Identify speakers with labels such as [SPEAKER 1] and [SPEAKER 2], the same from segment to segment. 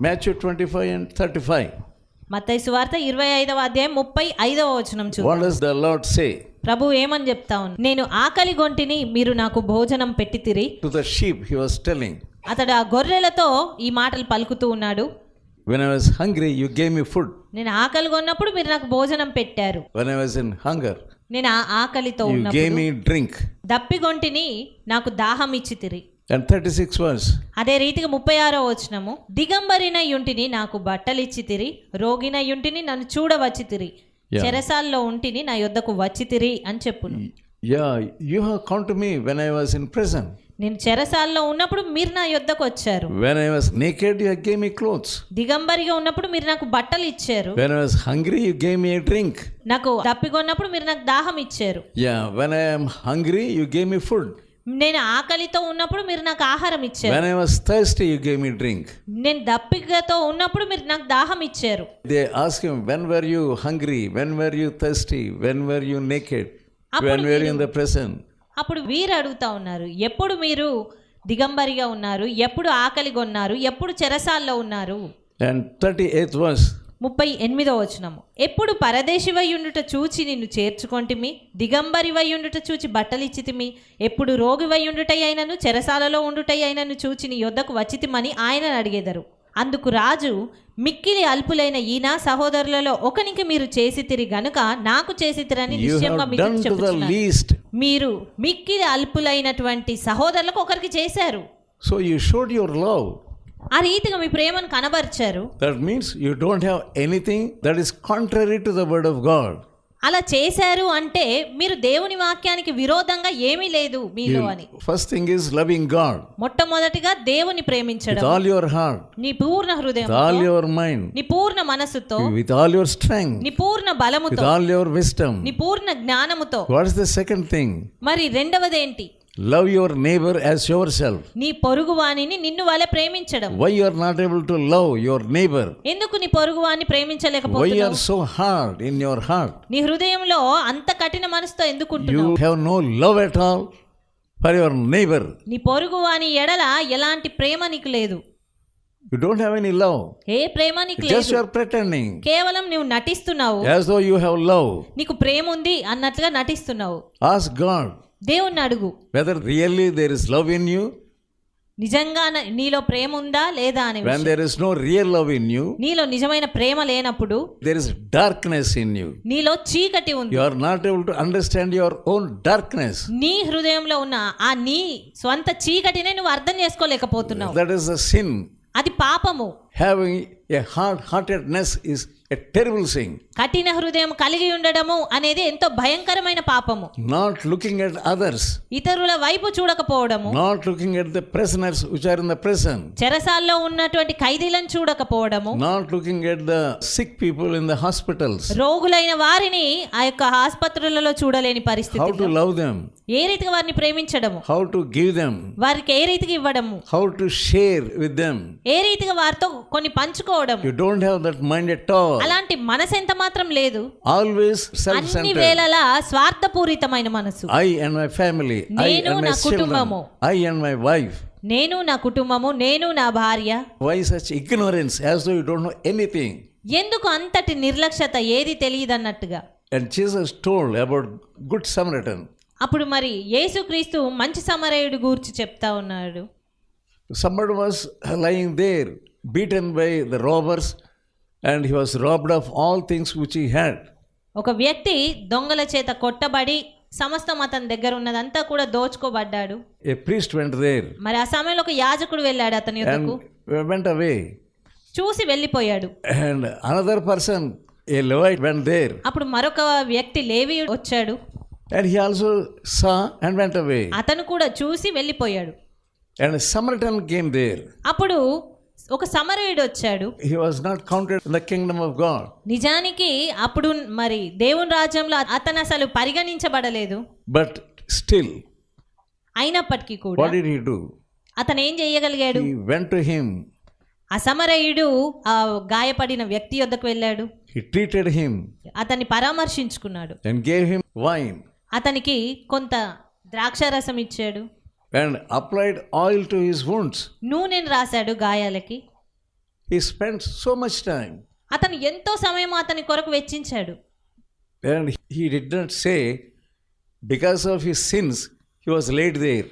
[SPEAKER 1] Matthew 25 and 35.
[SPEAKER 2] మత్తయి సువార్త ఇరవై ఐదవ అధ్యాయం ముప్పై ఐదవ వచనం చూ
[SPEAKER 1] What does the Lord say
[SPEAKER 2] ప్రభు ఏమని చెప్తా నేను ఆకలి గొంటిని మీరు నాకు భోజనం పెట్టితిరి
[SPEAKER 1] to the sheep? He was telling,
[SPEAKER 2] అతడు ఆ గొర్రెలతో ఈ మాటలు పలుకుతూ ఉన్నాడు
[SPEAKER 1] When I was hungry, you gave me food.
[SPEAKER 2] నేను ఆకలి కొన్నప్పుడు మీరు నాకు భోజనం పెట్టారు
[SPEAKER 1] When I was in hunger,
[SPEAKER 2] నేను ఆకలితో
[SPEAKER 1] you
[SPEAKER 2] ఉన్నప్పుడు
[SPEAKER 1] gave me drink.
[SPEAKER 2] దప్పిగొంటిని నాకు దాహం ఇచ్చితిరి
[SPEAKER 1] And 36 verse.
[SPEAKER 2] అదే రీతిగా ముప్పై ఆరో వచనము దిగంబరిన యుంటిని నాకు బట్టలిచ్చితిరి రోగిన యుంటిని నన్ను చూడవచ్చితిరి
[SPEAKER 1] Yeah.
[SPEAKER 2] చెరసాల్లో ఉంటిని నా యొద్దకు వచ్చితిరి అని చెప్పును
[SPEAKER 1] Yeah, you have come to me when I was in prison.
[SPEAKER 2] నేను చెరసాల్లో ఉన్నప్పుడు మీరు నా యొద్దకు వచ్చారు
[SPEAKER 1] When I was naked, you gave me clothes.
[SPEAKER 2] దిగంబరిగా ఉన్నప్పుడు మీరు నాకు బట్టలు ఇచ్చారు
[SPEAKER 1] I was hungry, you gave me a drink.
[SPEAKER 2] నాకు దప్పికొన్నప్పుడు మీరు నాకు దాహం ఇచ్చారు
[SPEAKER 1] Yeah, when I am hungry, you gave me food.
[SPEAKER 2] నేను ఆకలితో ఉన్నప్పుడు మీరు నాకు ఆహారం ఇచ్చారు
[SPEAKER 1] When I was thirsty, you gave me drink.
[SPEAKER 2] నేను దప్పికతో ఉన్నప్పుడు మీరు నాకు దాహం ఇచ్చారు
[SPEAKER 1] They ask him, When were you hungry? When were you thirsty? When were you naked? When were you in the prison?
[SPEAKER 2] అప్పుడు వీరు అడుగుతా ఉన్నారు ఎప్పుడు మీరు దిగంబరిగా ఉన్నారు ఎప్పుడు ఆకలి కొన్నారు ఎప్పుడు చెరసాల్లో ఉన్నారు
[SPEAKER 1] And 38th verse.
[SPEAKER 2] ముప్పై ఎనిమిదో వచనము. ఎప్పుడు పరదేశివై ఉండుట చూచి నిన్ను చేర్చుకొంటిమి? దిగంబరివై ఉండుట చూచి బట్టలిచ్చితిమి? ఎప్పుడు రోగివై ఉండుటై అయినను చెరసాలలో ఉండుటై అయినను చూచి నీ యొద్దకు వచ్చితిమని ఆయనను అడిగేదరు. అందుకు రాజు మిక్కిలి అల్పులైన ఈయన సహోదరులలో ఒకనికి మీరు చేసితిరి గనుక నాకు చేసితిరని నిశ్చయంగా మీకు చెప్పుచున్నాను.
[SPEAKER 1] least.
[SPEAKER 2] మీరు మిక్కిలి అల్పులైనటువంటి సహోదరులకు ఒకరికి చేశారు.
[SPEAKER 1] So you showed your love.
[SPEAKER 2] ఆ రీతిగా మీ ప్రేమను కనబరిచారు.
[SPEAKER 1] That means you don't have anything that is contrary to the word of God
[SPEAKER 2] అలా చేశారు అంటే మీరు దేవుని వాక్యానికి విరోధంగా ఏమీ లేదు మీలో అని.
[SPEAKER 1] First thing is loving God
[SPEAKER 2] మొట్టమొదటిగా దేవుని ప్రేమించడం.
[SPEAKER 1] ఆల్ యువర్ హార్ట్
[SPEAKER 2] నీ పూర్ణ హృదయం
[SPEAKER 1] ఆల్ యువర్ మైండ్
[SPEAKER 2] నీ పూర్ణ మనసుతో
[SPEAKER 1] విత్ ఆల్ యువర్ స్ట్రెంగ్
[SPEAKER 2] నీ పూర్ణ బలముతో
[SPEAKER 1] ఆల్ యువర్ విస్టమ్
[SPEAKER 2] నీ పూర్ణ జ్ఞానముతో.
[SPEAKER 1] What is the second thing
[SPEAKER 2] మరి రెండవది ఏంటి
[SPEAKER 1] Love your neighbor as yourself.
[SPEAKER 2] నీ పొరుగు వాణిని నిన్ను వలె ప్రేమించడం
[SPEAKER 1] Why you are not able to love your neighbor?
[SPEAKER 2] ఎందుకు నీ పొరుగు వాణ్ణి
[SPEAKER 1] Why you
[SPEAKER 2] ప్రేమించలేకపోతున్నావు
[SPEAKER 1] are so hard in your heart?
[SPEAKER 2] నీ హృదయంలో అంత కఠిన మనసుతో ఎందుకుంటున్నావు
[SPEAKER 1] You have no love at all for your neighbor.
[SPEAKER 2] నీ పొరుగు వాని ఎడల ఎలాంటి ప్రేమ నీకు లేదు
[SPEAKER 1] You don't have any love.
[SPEAKER 2] ఏ ప్రేమ నీకు
[SPEAKER 1] Just
[SPEAKER 2] లేదు
[SPEAKER 1] you are pretending
[SPEAKER 2] కేవలం నువ్వు నటిస్తున్నావు
[SPEAKER 1] as though you have love.
[SPEAKER 2] నీకు ప్రేమ ఉంది అన్నట్లుగా నటిస్తున్నావు
[SPEAKER 1] Ask God
[SPEAKER 2] దేవుణ్ణి అడుగు.
[SPEAKER 1] Whether really there is love in you
[SPEAKER 2] నిజంగా నీలో ప్రేమ ఉందా లేదా అని
[SPEAKER 1] when there is no real love in you
[SPEAKER 2] నీలో నిజమైన ప్రేమ లేనప్పుడు
[SPEAKER 1] there is darkness in you
[SPEAKER 2] నీలో చీకటి ఉంది.
[SPEAKER 1] You are not able to understand your own darkness
[SPEAKER 2] నీ హృదయంలో ఉన్న ఆ నీ స్వంత చీకటినే నువ్వు అర్థం చేసుకోలేకపోతున్నావు.
[SPEAKER 1] దట్ ఇస్ అ సిన్
[SPEAKER 2] అది పాపము.
[SPEAKER 1] Having a hard heartedness is a terrible thing.
[SPEAKER 2] కఠిన హృదయం కలిగి ఉండడము అనేది ఎంతో భయంకరమైన పాపము
[SPEAKER 1] Not looking at others,
[SPEAKER 2] ఇతరుల వైపు చూడకపోవడము
[SPEAKER 1] not looking at the prisoners which are in the prison,
[SPEAKER 2] చెరసాల్లో ఉన్నటువంటి ఖైదీలను చూడకపోవడము
[SPEAKER 1] not looking at the sick people in the hospitals.
[SPEAKER 2] రోగులైన వారిని ఆ యొక్క ఆసుపత్రులలో చూడలేని
[SPEAKER 1] How
[SPEAKER 2] పరిస్థితి
[SPEAKER 1] to love them,
[SPEAKER 2] ఏ రీతిగా వారిని ప్రేమించడము
[SPEAKER 1] how to give them,
[SPEAKER 2] వారికి ఏ రీతిగా ఇవ్వడము
[SPEAKER 1] how to share with them.
[SPEAKER 2] ఏ రీతిగా వారితో కొన్ని పంచుకోవడం.
[SPEAKER 1] You don't have that mind at all
[SPEAKER 2] అలాంటి మనసు ఎంత మాత్రం లేదు.
[SPEAKER 1] ఆల్వేస్
[SPEAKER 2] సెల్ఫ్
[SPEAKER 1] సెంటర్డ్
[SPEAKER 2] వేళల స్వార్థపూరితమైన మనసు.
[SPEAKER 1] I and
[SPEAKER 2] my
[SPEAKER 1] family I
[SPEAKER 2] and
[SPEAKER 1] my
[SPEAKER 2] children
[SPEAKER 1] I and my wife
[SPEAKER 2] నేను నా కుటుంబము నేను నా భార్య.
[SPEAKER 1] Why such ignorance as you don't know anything
[SPEAKER 2] ఎందుకు అంతటి నిర్లక్ష్యత ఏది తెలియదన్నట్టుగా?
[SPEAKER 1] And Jesus told about good Samaritan
[SPEAKER 2] అప్పుడు మరి యేసుక్రీస్తు మంచి సమరయుడు గూర్చి చెప్తా ఉన్నాడు.
[SPEAKER 1] Somebody was lying there beaten by the robbers, and he was robbed of all things which he had.
[SPEAKER 2] ఒక వ్యక్తి దొంగల చేత కొట్టబడి సమస్తం అతని దగ్గర ఉన్నదంతా కూడా దోచుకోబడ్డాడు
[SPEAKER 1] A priest went there
[SPEAKER 2] మరి ఆ సమయంలో ఒక యాజకుడు వెళ్ళాడు అతని యొద్దకు
[SPEAKER 1] went away.
[SPEAKER 2] చూసి వెళ్ళిపోయాడు
[SPEAKER 1] And another person, a Levite, went there.
[SPEAKER 2] అప్పుడు మరొక వ్యక్తి లేవి వచ్చాడు
[SPEAKER 1] And he also saw and went away.
[SPEAKER 2] అతను కూడా చూసి వెళ్ళిపోయాడు
[SPEAKER 1] And a Samaritan came there.
[SPEAKER 2] అప్పుడు ఒక సమరయుడు వచ్చాడు.
[SPEAKER 1] He was not counted in the kingdom of God.
[SPEAKER 2] నిజానికి అప్పుడు మరి దేవుని రాజ్యంలో అతను అసలు పరిగణించబడలేదు.
[SPEAKER 1] But still,
[SPEAKER 2] అయినప్పటికీ కూడా
[SPEAKER 1] what did he do?
[SPEAKER 2] అతను ఏం చేయగలిగాడు?
[SPEAKER 1] He went to him,
[SPEAKER 2] అసమరయుడు ఆ గాయపడిన వ్యక్తి వద్దకు వెళ్ళాడు.
[SPEAKER 1] He treated him,
[SPEAKER 2] అతన్ని పరామర్శించుకున్నాడు.
[SPEAKER 1] and gave him wine,
[SPEAKER 2] అతనికి కొంత ద్రాక్షారసం ఇచ్చాడు.
[SPEAKER 1] And applied oil to his wounds.
[SPEAKER 2] నూనెను రాశాడు గాయాలకి
[SPEAKER 1] He spent so much time.
[SPEAKER 2] అతను ఎంతో సమయం అతని కొరకు వెచ్చించాడు
[SPEAKER 1] And he did not say, because of his sins, he was laid there.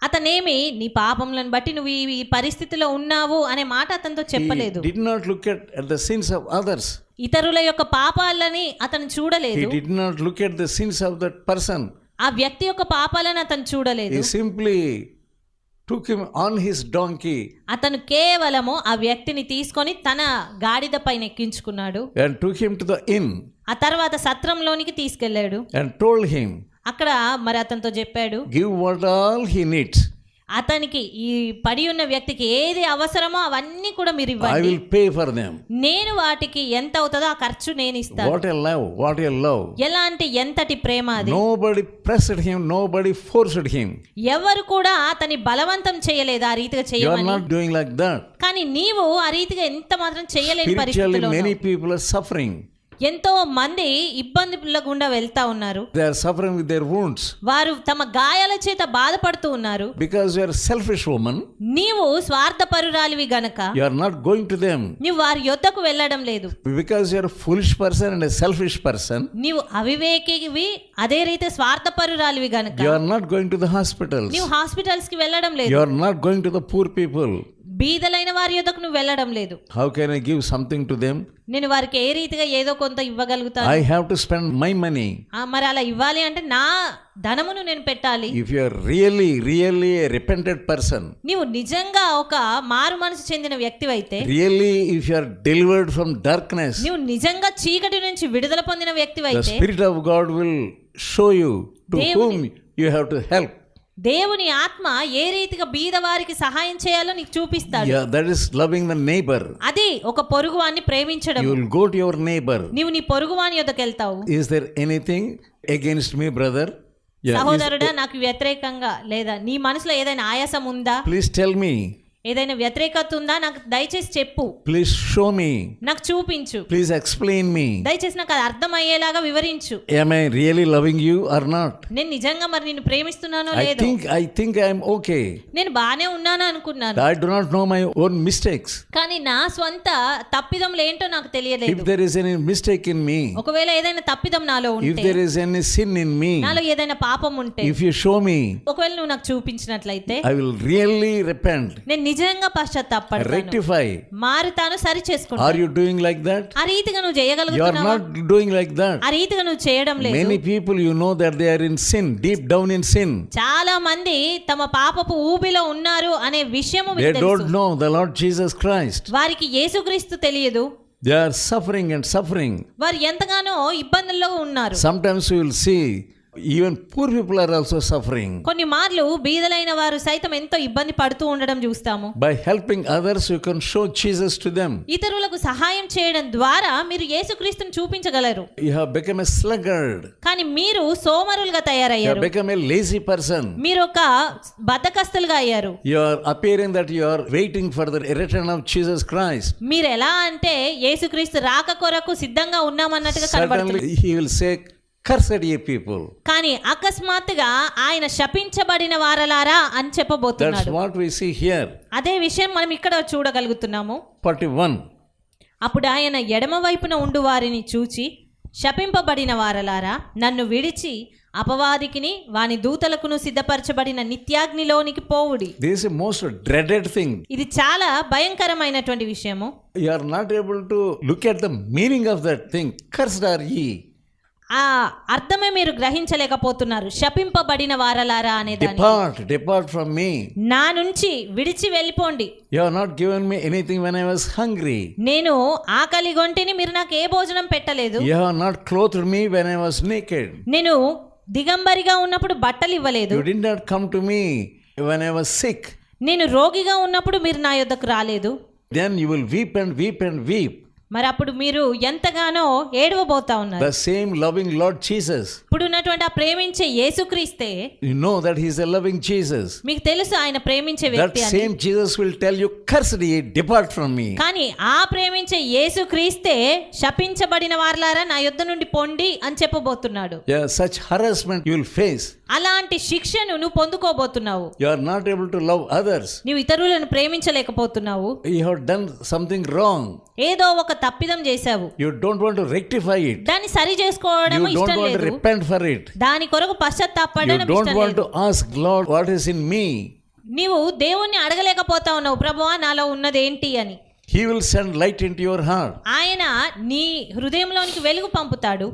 [SPEAKER 2] అతనేమి నీ పాపములను బట్టి నువ్వు ఈ పరిస్థితిలో ఉన్నావు అనే మాట అతనితో చెప్పలేదు
[SPEAKER 1] He did not look at, at the sins of others.
[SPEAKER 2] ఇతరుల యొక్క పాపాలని అతను
[SPEAKER 1] He
[SPEAKER 2] చూడలేదు
[SPEAKER 1] did not look at the sins of that person.
[SPEAKER 2] ఆ వ్యక్తి యొక్క పాపాలను అతను చూడలేదు.
[SPEAKER 1] He simply took him on his donkey
[SPEAKER 2] అతను కేవలము ఆ వ్యక్తిని తీసుకొని తన గాడిద పైన ఎక్కించుకున్నాడు.
[SPEAKER 1] and took him to the inn
[SPEAKER 2] ఆ తర్వాత సత్రంలోనికి తీసుకెళ్ళాడు.
[SPEAKER 1] and told him,
[SPEAKER 2] అక్కడ మరి అతనితో చెప్పాడు.
[SPEAKER 1] Give what all he needs.
[SPEAKER 2] అతనికి ఈ పడి ఉన్న వ్యక్తికి ఏది అవసరమో అవన్నీ కూడా మీరు ఇవ్వండి.
[SPEAKER 1] ఐ విల్
[SPEAKER 2] నేను వాటికి ఎంత అవుతుందో ఆ ఖర్చు నేను ఇస్తాను.
[SPEAKER 1] వాట్ ఇస్
[SPEAKER 2] లవ్ ఎంతటి ప్రేమ అది?
[SPEAKER 1] Nobody pressed him nobody forced him
[SPEAKER 2] ఎవరు కూడా అతని బలవంతం చేయలేదు ఆ రీతిగా చేయమని. కానీ నీవు ఆ రీతిగా ఎంత మాత్రం చేయలేని పరిస్థితిలో
[SPEAKER 1] మెనీ పీపుల్ సఫరింగ్
[SPEAKER 2] ఎంతో మంది ఇబ్బంది లేకుండా వెళ్తా ఉన్నారు. వారు తమ గాయాల చేత బాధపడుతూ ఉన్నారు.
[SPEAKER 1] బికాస్ యువర్ సెల్ఫిష్ ఉమెన్
[SPEAKER 2] నీవు స్వార్థ పరురాలివి
[SPEAKER 1] గనక your not going to them
[SPEAKER 2] నీవు వారి యొద్దకు వెళ్ళడం లేదు.
[SPEAKER 1] Because your foolish person and selfish person
[SPEAKER 2] నీవు అవివేకివి అదే రీతి స్వార్థ పరురాలివి
[SPEAKER 1] గనక your not going to the hospital
[SPEAKER 2] నీవు హాస్పిటల్స్కి వెళ్ళడం లేదు.
[SPEAKER 1] Your not going to the poor people
[SPEAKER 2] బీదలైన వారి యొక్కకు నువ్వు వెళ్ళడం లేదు.
[SPEAKER 1] How can I give something to them
[SPEAKER 2] నేను వారికి ఏ రీతిగా ఏదో కొంత ఇవ్వగలుగుతాను?
[SPEAKER 1] I have to spend my money
[SPEAKER 2] ఆ మరి అలా ఇవ్వాలి అంటే నా ధనమును నేను పెట్టాలి.
[SPEAKER 1] If you are really really a repented person
[SPEAKER 2] నీవు నిజంగా ఒక మారు మనసు చెందిన వ్యక్తివైతే
[SPEAKER 1] really if you are delivered from darkness
[SPEAKER 2] నీవు నిజంగా చీకటి నుంచి విడుదల పొందిన వ్యక్తివైతే
[SPEAKER 1] the spirit of God will show you
[SPEAKER 2] to
[SPEAKER 1] whom you have to help
[SPEAKER 2] దేవుని ఆత్మ ఏ రీతిగా బీద వారికి సహాయం చేయాలో నీకు చూపిస్తాడు.
[SPEAKER 1] Yeah that loving the neighbour
[SPEAKER 2] అది ఒక పొరుగువాన్ని ప్రేమించడం.
[SPEAKER 1] You will go to your neighbour
[SPEAKER 2] నీవు నీ పొరుగువాని యొద్దకి వెళ్తావు.
[SPEAKER 1] Is there anything against me brother
[SPEAKER 2] సహోదరుడా నాకు వ్యతిరేకంగా లేదా నీ మనసులో ఏదైనా ఆయాసం ఉందా?
[SPEAKER 1] ప్లీజ్ టెల్ మీ
[SPEAKER 2] ఏదైనా వ్యతిరేకత ఉందా? నాకు దయచేసి చెప్పు.
[SPEAKER 1] ప్లీజ్ షో మీ
[SPEAKER 2] నాకు చూపించు.
[SPEAKER 1] ప్లీజ్ ఎక్స్ప్లెయిన్ మీ
[SPEAKER 2] దయచేసి నాకు అది అర్థం అయ్యేలాగా
[SPEAKER 1] వివరించు I I loving you are not
[SPEAKER 2] నేను నిజంగా మరి నిన్ను ప్రేమిస్తున్నాను
[SPEAKER 1] I think I think I okay
[SPEAKER 2] నేను బానే ఉన్నాను అనుకున్నాను.
[SPEAKER 1] I do not know my own mistakes
[SPEAKER 2] కానీ నా స్వంత తప్పిదం లేంటో నాకు
[SPEAKER 1] తెలియదు if there mistake in me
[SPEAKER 2] ఒకవేళ ఏదైనా తప్పిదం నాలో ఉంటే
[SPEAKER 1] ఇఫ్ సిన్ ఇన్ మీ
[SPEAKER 2] నాలో ఏదైనా పాపం ఉంటే
[SPEAKER 1] ఇఫ్ యు షో మీ
[SPEAKER 2] ఒకవేళ నువ్వు నాకు చూపించినట్లయితే
[SPEAKER 1] ఐ విల్ రియల్లీ రిపెండ్
[SPEAKER 2] నేను నిజంగా పశ్చాత్తాపడతాను
[SPEAKER 1] rectify.
[SPEAKER 2] మారుతాను సరి చేసుకుంటాను
[SPEAKER 1] Are you doing like that?
[SPEAKER 2] ఆ రీతిగా నువ్వు
[SPEAKER 1] You are
[SPEAKER 2] చేయగలుగుతున్నావా
[SPEAKER 1] not doing like that.
[SPEAKER 2] ఆ రీతిగా నువ్వు చేయడం లేదు
[SPEAKER 1] Many people you know that they are in sin, deep down in sin.
[SPEAKER 2] చాలా మంది తమ పాపపు ఊబిలో ఉన్నారు అనే విషయము తెలుసు
[SPEAKER 1] don't know the Lord Jesus Christ.
[SPEAKER 2] వారికి యేసుక్రీస్తు తెలియదు
[SPEAKER 1] They are suffering and suffering.
[SPEAKER 2] వారు ఎంతగానో ఇబ్బందుల్లో ఉన్నారు
[SPEAKER 1] Sometimes you will see even poor people are also suffering
[SPEAKER 2] కొన్ని మార్లు బీదలైన వారు సైతం ఎంతో ఇబ్బంది పడుతూ ఉండడం చూస్తాము.
[SPEAKER 1] By helping others you can show Jesus to them
[SPEAKER 2] ఇతరులకు సహాయం చేయడం ద్వారా మీరు యేసుక్రీస్తుని చూపించగలరు.
[SPEAKER 1] You have become a sluggard
[SPEAKER 2] కానీ మీరు సోమరులుగా
[SPEAKER 1] తయారయ్యారు. You
[SPEAKER 2] have
[SPEAKER 1] become a lazy person
[SPEAKER 2] మీరు ఒక బద్ధకస్తులుగా అయ్యారు.
[SPEAKER 1] You are appearing that you are waiting for the return of Jesus Christ
[SPEAKER 2] మీరు ఎలా అంటే యేసుక్రీస్తు రాక కొరకు సిద్ధంగా ఉన్నామన్నట్టుగా కనబడుతుంది.
[SPEAKER 1] He will say Cursed ye people.
[SPEAKER 2] కానీ అకస్మాత్తుగా ఆయన శపించబడిన వారలారా అని చెప్పబోతున్నాడు
[SPEAKER 1] what we see here.
[SPEAKER 2] అదే విషయం మనం ఇక్కడ చూడగలుగుతున్నాము
[SPEAKER 1] 41.
[SPEAKER 2] అప్పుడు ఆయన ఎడమ వైపున ఉండు వారిని చూచి శపింపబడిన వారలారా నన్ను విడిచి అపవాదికిని వాని దూతలకును సిద్ధపరచబడిన నిత్యాగ్నిలోనికి పోవుడి
[SPEAKER 1] a most dreaded thing.
[SPEAKER 2] ఇది చాలా భయంకరమైనటువంటి విషయము
[SPEAKER 1] You are not able to look at the meaning of that thing. Cursed are ye.
[SPEAKER 2] ఆ అర్థమే మీరు గ్రహించలేకపోతున్నారు. శపింపబడిన వారలారా అనేది
[SPEAKER 1] డిపార్ట్ డిపార్ట్ ఫ్రమ్ మీ
[SPEAKER 2] నా నుంచి విడిచి వెళ్ళిపోండి.
[SPEAKER 1] You not given me anything when I was hungry
[SPEAKER 2] నేను ఆకలి గొంటిని మీరు నాకు ఏ భోజనం పెట్టలేదు.
[SPEAKER 1] You are not clothed me when I was naked
[SPEAKER 2] నేను దిగంబరిగా ఉన్నప్పుడు బట్టలు ఇవ్వలేదు.
[SPEAKER 1] Not come to me when I was sick
[SPEAKER 2] నేను రోగిగా ఉన్నప్పుడు మీరు నా యొద్దకు రాలేదు.
[SPEAKER 1] Then you will weep and weep and weep
[SPEAKER 2] మరి అప్పుడు మీరు ఎంతగానో ఏడవబోతా ఉన్నారు.
[SPEAKER 1] The same loving Lord Jesus
[SPEAKER 2] ఇప్పుడు ఉన్నటువంటి ఆ ప్రేమించే యేసుక్రీస్తే
[SPEAKER 1] you know that he is a loving Jesus
[SPEAKER 2] మీకు తెలుసు ఆయన ప్రేమించే వ్యక్తి అని.
[SPEAKER 1] That same Jesus will tell you cursed he depart from me
[SPEAKER 2] కానీ ఆ ప్రేమించే యేసుక్రీస్తే శపించబడిన వారలారా నా యుద్ధ నుండి పొండి అని చెప్పబోతున్నాడు.
[SPEAKER 1] Yeah such harassment you will face
[SPEAKER 2] అలాంటి శిక్షను నువ్వు పొందుకోబోతున్నావు.
[SPEAKER 1] You are not able to love others
[SPEAKER 2] నువ్వు ఇతరులను ప్రేమించలేకపోతున్నావు.
[SPEAKER 1] You have done something wrong
[SPEAKER 2] ఏదో ఒక తప్పిదం చేసావు
[SPEAKER 1] you don't want to rectify it
[SPEAKER 2] దాన్ని సరి చేసుకోవడం ఇష్టం
[SPEAKER 1] లేదు you
[SPEAKER 2] don't
[SPEAKER 1] to repent for it
[SPEAKER 2] దాని కొరకు
[SPEAKER 1] పశ్చాత్తాపపడడం
[SPEAKER 2] ఇష్టం
[SPEAKER 1] లేదు.
[SPEAKER 2] You
[SPEAKER 1] don't
[SPEAKER 2] want
[SPEAKER 1] to ask Lord what is in me
[SPEAKER 2] నీవు దేవుణ్ణి అడగలేకపోతా ఉన్నావు. ప్రభువా నాలో ఉన్నది ఏంటి అని.
[SPEAKER 1] He will send light in your heart
[SPEAKER 2] ఆయన నీ హృదయంలోనికి వెలుగు పంపుతాడు.